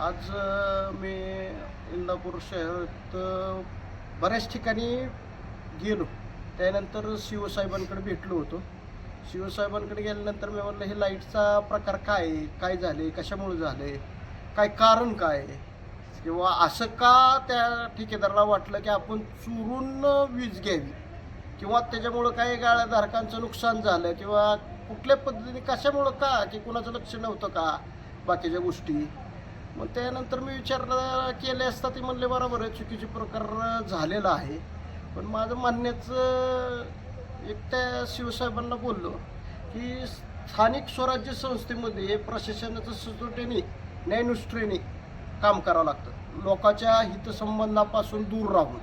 आज मी इंदापूर शहरात बऱ्याच ठिकाणी गेलो. त्यानंतर शिवसाहेबांकडे भेटलो होतो. शिवसाहेबांकडे गेल्यानंतर मी म्हणलं हे लाईटचा प्रकार काय? आहे? काय झाले? कशामुळे झाले? काय कारण काय? किंवा असं का त्या ठेकेदाराला वाटलं की आपण चुरून वीज घ्यावी? किंवा त्याच्यामुळं काही गाळ्याधारकांचं नुकसान झालं? किंवा कुठल्या पद्धतीने कशामुळं का? की कुणाचं लक्ष नव्हतं का? बाकीच्या गोष्टी. मग त्यानंतर मी विचार केले असता ती म्हणले बरोबर आहे चुकीचे प्रकार झालेला आहे. पण माझं म्हणण्याचं एक त्या शिवसाहेबांना बोललो की स्थानिक स्वराज्य संस्थेमध्ये प्रशासनाचं सचोटीने न्यायनुष्ठेने काम करावं लागतं. लोकांच्या हितसंबंधापासून दूर राहून.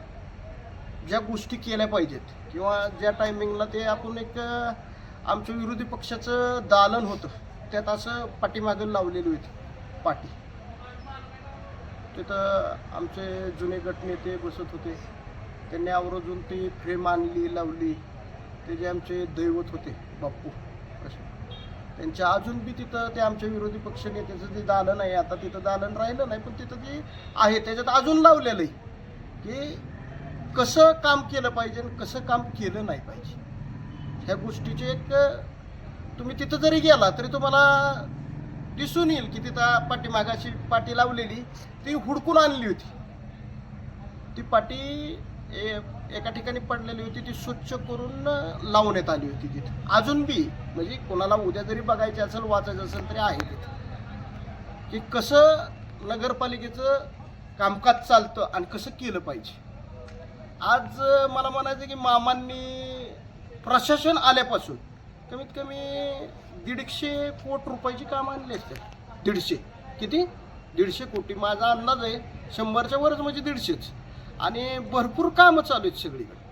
ज्या गोष्टी केल्या पाहिजेत किंवा ज्या टायमिंगला ते आपण एक आमच्या विरोधी पक्षाचं दालन होतं. त्यात असं पाठीमागं लावलेली होती पाठी. तिथं आमचे जुने गटनेते बसत होते. त्यांनी आवर्जून ती फ्रेम आणली लावली. ते जे आमचे दैवत होते बाप्पू. असे. त्यांच्या अजून बी तिथं ते आमच्या विरोधी पक्ष नेत्याचं ते दालन आहे आता तिथं दालन राहिलं नाही पण तिथं ते आहे त्याच्यात अजून लावलेलं आहे की कसं काम केलं पाहिजे आणि कसं काम केलं नाही पाहिजे. ह्या गोष्टीचे एक तुम्ही तिथं जरी गेला तरी तुम्हाला दिसून येईल की तिथं पाठीमागाची पाटी लावलेली ती हुडकून आणली होती. ती पाटी ए- एका ठिकाणी पडलेली होती ती स्वच्छ करून लावण्यात आली होती तिथे. अजून बी म्हणजे कोणाला उद्या जरी बघायची असेल वाचायचं असेल तरी आहे तिथे. की कसं नगरपालिकेचं कामकाज चालतं आणि कसं केलं पाहिजे. आज मला म्हणायचं की मामांनी प्रशासन आल्यापासून कमीत कमी दीडशे कोट रुपयाची कामं आणली असते दीडशे. किती? दीडशे कोटी. माझा अंदाज आहे शंभरच्या वरच म्हणजे दीडशेच. आणि भरपूर कामं चालू आहेत सगळीकडे.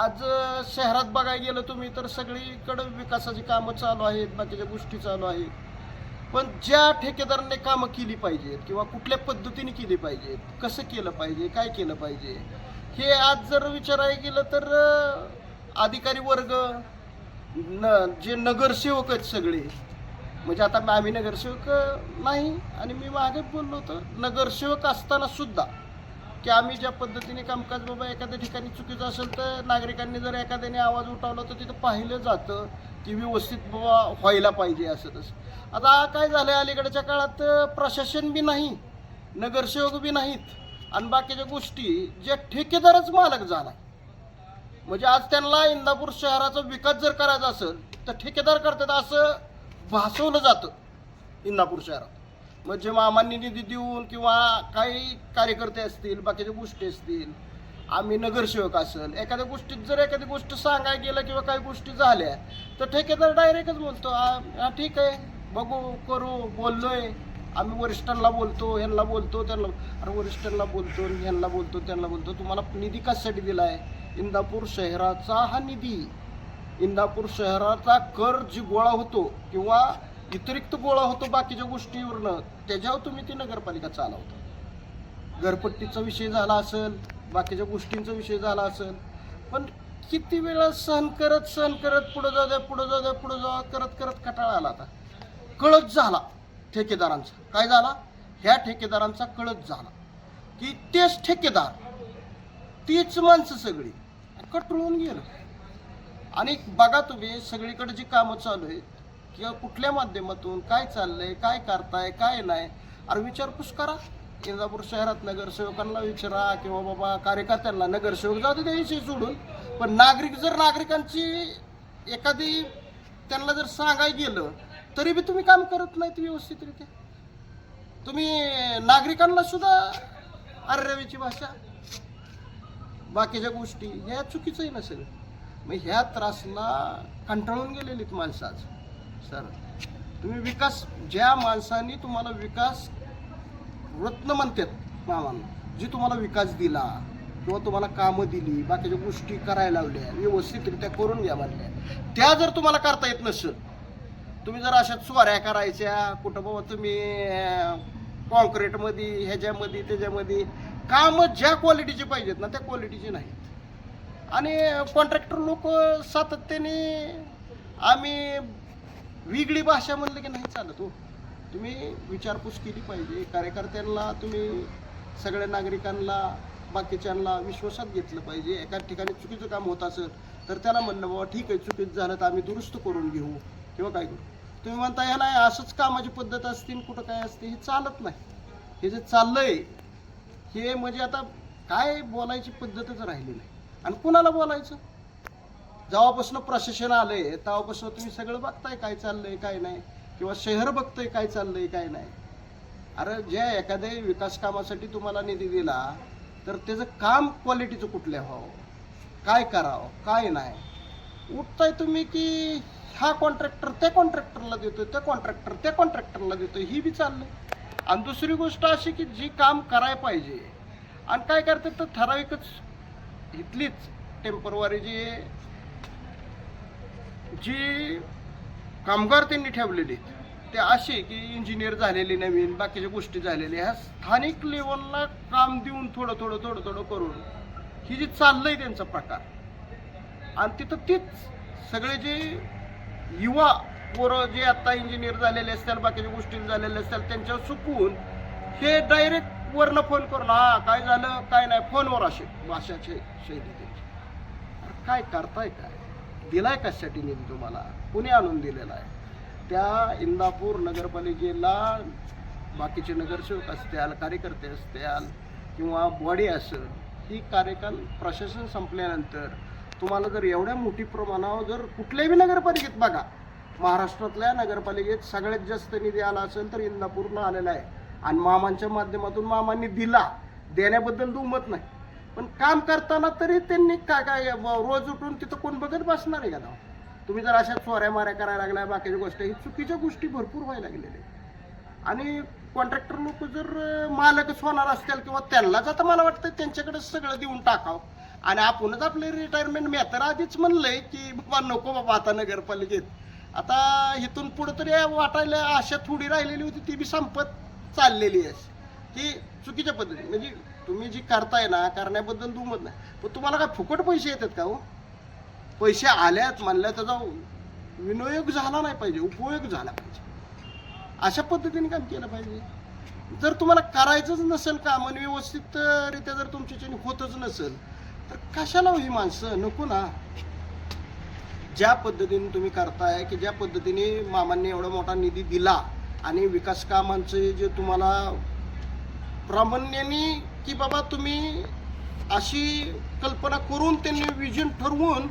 आज शहरात बघायला गेलं तुम्ही तर सगळीकडं विकासाची कामं चालू आहेत बाकीच्या गोष्टी चालू आहेत. पण ज्या ठेकेदाराने कामं केली पाहिजेत किंवा कुठल्या पद्धतीने केली पाहिजेत कसं केलं पाहिजे काय केलं पाहिजे हे आज जर विचारायला गेलं तर अधिकारी वर्ग न जे नगरसेवक आहेत सगळे. म्हणजे आता आम्ही नगरसेवक नाही. आणि मी मागे बोललो होतो नगरसेवक असताना सुद्धा की आम्ही ज्या पद्धतीने कामकाज बाबा एखाद्या ठिकाणी चुकीचं असेल तर नागरिकांनी जर एखाद्याने आवाज उठवला तर तिथं पाहिलं जातं की व्यवस्थित बाबा व्हायला पाहिजे असं तसं. आता काय झालं अलीकडच्या काळात प्रशासन बी नाही नगरसेवक बी नाहीत. आणि बाकीच्या गोष्टी ज्या ठेकेदारच मालक झाला म्हणजे आज त्यांना इंदापूर शहराचा विकास जर करायचा असेल तर ठेकेदार करतात असं भासवलं जातं इंदापूर शहरात. म्हणजे मामांनी निधी देऊन किंवा काही कार्यकर्ते असतील बाकीच्या गोष्टी असतील आम्ही नगरसेवक असेल एखाद्या गोष्टीत जर एखादी गोष्ट सांगायला गेलं किंवा काही गोष्टी झाल्या तर ठेकेदार डायरेक्टच बोलतो "हा ठीक आहे बघू करू बोललोय. आम्ही वरिष्ठांना बोलतो ह्यांना बोलतो त्यांना अरे वरिष्ठांना बोलतो ह्यांना बोलतो त्यांना बोलतो तुम्हाला निधी कशासाठी दिला आहे इंदापूर शहराचा हा निधी. इंदापूर शहराचा कर जी गोळा होतो किंवा व्यतिरिक्त गोळा होतो बाकीच्या गोष्टीवरनं त्याच्यावर तुम्ही ती नगरपालिका चालवता. घरपट्टीचा विषय झाला असेल बाकीच्या गोष्टींचा विषय झाला असेल पण किती वेळा सहन करत सहन करत पुढं जाऊ द्या पुढं जाऊ द्या पुढं जाऊ करत करत कटाळा आला आता. कळत झाला ठेकेदारांचा. काय झाला? ह्या ठेकेदारांचा कळत झाला. की तेच ठेकेदार तीच माणसं सगळी. कटळून गेलं. आणि बघा तुम्ही सगळीकडे जी कामं चालू आहेत किंवा कुठल्या माध्यमातून काय चाललंय काय करताय काय नाही अरे विचारपूस करा. इंदापूर शहरात नगरसेवकांना विचारा किंवा बाबा कार्यकर्त्यांना नगरसेवक जाऊ दे त्याविषयी सोडून. पण नागरिक जर नागरिकांची एखादी त्यांना जर सांगाय गेलं तरी बी तुम्ही काम करत नाहीत व्यवस्थितरित्या. तुम्ही नागरिकांना सुद्धा अर्रवीची भाषा बाकीच्या गोष्टी ह्या चुकीचंही नसेल. मग ह्या त्रासला कंटाळून गेलेलीत माणसं आज. सर तुम्ही विकास ज्या माणसांनी तुम्हाला विकास रत्न म्हणतात मामांना जी तुम्हाला विकास दिला किंवा तुम्हाला कामं दिली बाकीच्या गोष्टी करायला लावल्या व्यवस्थितरित्या करून घ्या म्हणल्या त्या जर तुम्हाला करता येत नसेल तुम्ही जर अशा चोऱ्या करायच्या कुठं बाबा तुम्ही कॉन्क्रीटमध्ये ह्याच्यामध्ये त्याच्यामध्ये कामं ज्या क्वालिटीचे पाहिजेत ना त्या क्वालिटीचे नाहीत. आणि कॉन्ट्रॅक्टर लोक सातत्याने आम्ही वेगळी भाषा म्हणलं की नाही चालत हो. तुम्ही विचारपूस केली पाहिजे. कार्यकर्त्यांना तुम्ही सगळ्या नागरिकांना बाकीच्यांना विश्वासात घेतलं पाहिजे. एका ठिकाणी चुकीचं काम होत असेल तर त्याला म्हणलं बाबा ठीक आहे चुकीचं झालं तर आम्ही दुरुस्त करून घेऊ. किंवा काय करू. तुम्ही म्हणता ह्या नाही असंच कामाची पद्धत असते आणि कुठं काय असते हे चालत नाही. हे जे चाललं आहे हे म्हणजे आता काय बोलायची पद्धतच राहिली नाही. आणि कुणाला बोलायचं? जेव्हापासून प्रशासन आलंय तेव्हापासून तुम्ही सगळं बघताय काय चाललंय काय नाही. किंवा शहर बघतंय काय चाललंय काय नाही. अरे ज्या एखाद्या विकास कामासाठी तुम्हाला निधी दिला तर त्याचं काम क्वालिटीचं कुठल्या व्हावं काय करावं? काय नाही? उठताय तुम्ही की हा कॉन्ट्रॅक्टर त्या कॉन्ट्रॅक्टरला देतोय त्या कॉन्ट्रॅक्टर त्या कॉन्ट्रॅक्टरला देतोय ही बी चाललंय. आणि दुसरी गोष्ट अशी की जी काम करायला पाहिजे. आणि काय करतात तर ठराविकच इथलीच टेम्परवारी जी जी कामगार त्यांनी ठेवलेले आहेत, ते असे की इंजिनियर झालेले नवीन बाकीच्या गोष्टी झालेल्या ह्या स्थानिक लेवलला काम देऊन थोडं थोडं थोडं थोडं करून ही जी चाललंय त्यांचा प्रकार. आणि तिथं तीच सगळे जे युवा पोरं जे आता इंजिनियर झालेले असतील बाकीच्या गोष्टी झालेल्या असतील त्यांच्यावर चुकून हे डायरेक्ट वरनं फोन करून हा काय झालं काय नाही. फोनवर असे भाषाचे शैली त्यांची काय करताय काय? दिलाय कशासाठी निधी तुम्हाला? कुणी आणून दिलेला आहे? त्या इंदापूर नगरपालिकेला बाकीचे नगरसेवक असतील कार्यकर्ते असतील किंवा बॉडी असेल ही कार्यकाल प्रशासन संपल्यानंतर तुम्हाला जर एवढ्या मोठी प्रमाणावर जर कुठल्याही नगरपालिकेत बघा महाराष्ट्रातल्या नगरपालिकेत सगळ्यात जास्त निधी आला असेल तर इंदापूरला आलेला आहे. आणि मामांच्या माध्यमातून मामांनी दिला. देण्याबद्दल दुमत नाही. पण काम करताना तरी त्यांनी काय काय रोज उठून तिथं कोण बघत बसणार आहे का ना तुम्ही जर अशा चोऱ्या माऱ्या करायला लागल्या बाकीच्या गोष्टी. ही चुकीच्या गोष्टी भरपूर व्हायला लागलेल्या आणि कॉन्ट्रॅक्टर लोक जर मालकच होणार असतील किंवा त्यांनाच आता मला वाटतं त्यांच्याकडे सगळं देऊन टाकावं. आणि आपणच आपले रिटायरमेंट मी तर आधीच म्हणलंय की बाबा नको बाबा आता नगरपालिकेत. आता इथून पुढं तरी वाटायला आशा थोडी राहिलेली होती ती बी संपत चाललेली आहे. ती चुकीच्या पद्धती म्हणजे तुम्ही जी करताय ना करण्याबद्दल दुमत नाही. पण तुम्हाला काय फुकट पैसे येतात का हो? पैसे आल्यात म्हणल्या त्याचा विनियोग झाला नाही पाहिजे उपयोग झाला पाहिजे. अशा पद्धतीने काम केलं पाहिजे. जर तुम्हाला करायचंच नसेल काम आणि व्यवस्थितरित्या जर तुमच्याच्याने होतच नसेल तर कशाला हो ही माणसं? नको ना. ज्या पद्धतीने तुम्ही करताय की ज्या पद्धतीने मामांनी एवढा मोठा निधी दिला आणि विकास कामांचे जे तुम्हाला प्रामाण्याने की बाबा तुम्ही अशी कल्पना करून त्यांनी विजन ठरवून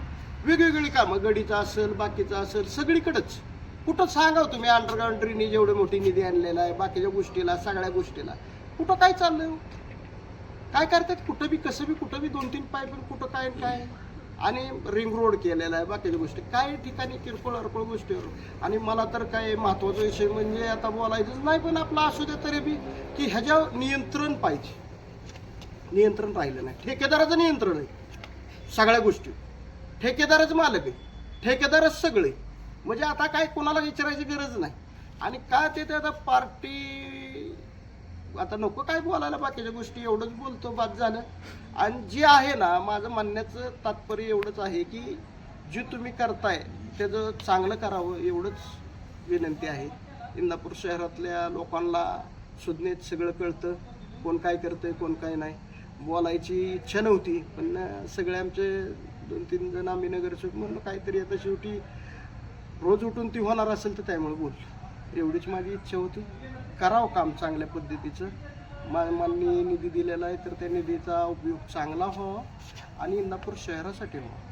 वेगवेगळी कामं गडीचं असेल बाकीचं असेल सगळीकडेच. कुठं सांगाव तुम्ही अंडरग्राऊंड ड्रेनेज एवढी मोठी निधी आणलेला आहे बाकीच्या गोष्टीला सगळ्या गोष्टीला? कुठं काय चाललंय हो? काय करतात? कुठं बी कसं बी कुठं बी दोन तीन पाईप कुठं काय काय? आणि रिंग रोड केलेला आहे बाकीच्या गोष्टी. काही ठिकाणी किरकोळ अरकोळ गोष्टीवर. आणि मला तर काय महत्त्वाचा विषय म्हणजे आता बोलायचंच नाही पण आपला असू दे तरी बी की ह्याच्यावर नियंत्रण पाहिजे. नियंत्रण राहिलं नाही. ठेकेदाराचं नियंत्रण आहे. सगळ्या गोष्टी. ठेकेदारच मालक आहे. ठेकेदारच सगळे. म्हणजे आता काय कोणाला विचारायची गरज नाही. आणि काय ते आता पार्टी आता नको काय बोलायला बाकीच्या गोष्टी एवढंच बोलतो बाद झालं. आणि जे आहे ना माझं म्हणण्याचं तात्पर्य एवढंच आहे की जे तुम्ही करताय त्याचं चांगलं करावं एवढंच विनंती आहे. इंदापूर शहरातल्या लोकांना सुज्ञेत सगळं कळतं कोण काय करतंय कोण काय नाही. बोलायची इच्छा नव्हती पण सगळे आमचे दोन तीन जण आम्ही नगरसेवक म्हणलं काहीतरी आता शेवटी रोज उठून ती होणार असेल तर त्यामुळे बोल एवढीच माझी इच्छा होती. करावं काम चांगल्या पद्धतीचं. मानमांनी निधी दिलेला आहे तर त्या निधीचा उपयोग चांगला व्हावा आणि इंदापूर शहरासाठी व्हावा.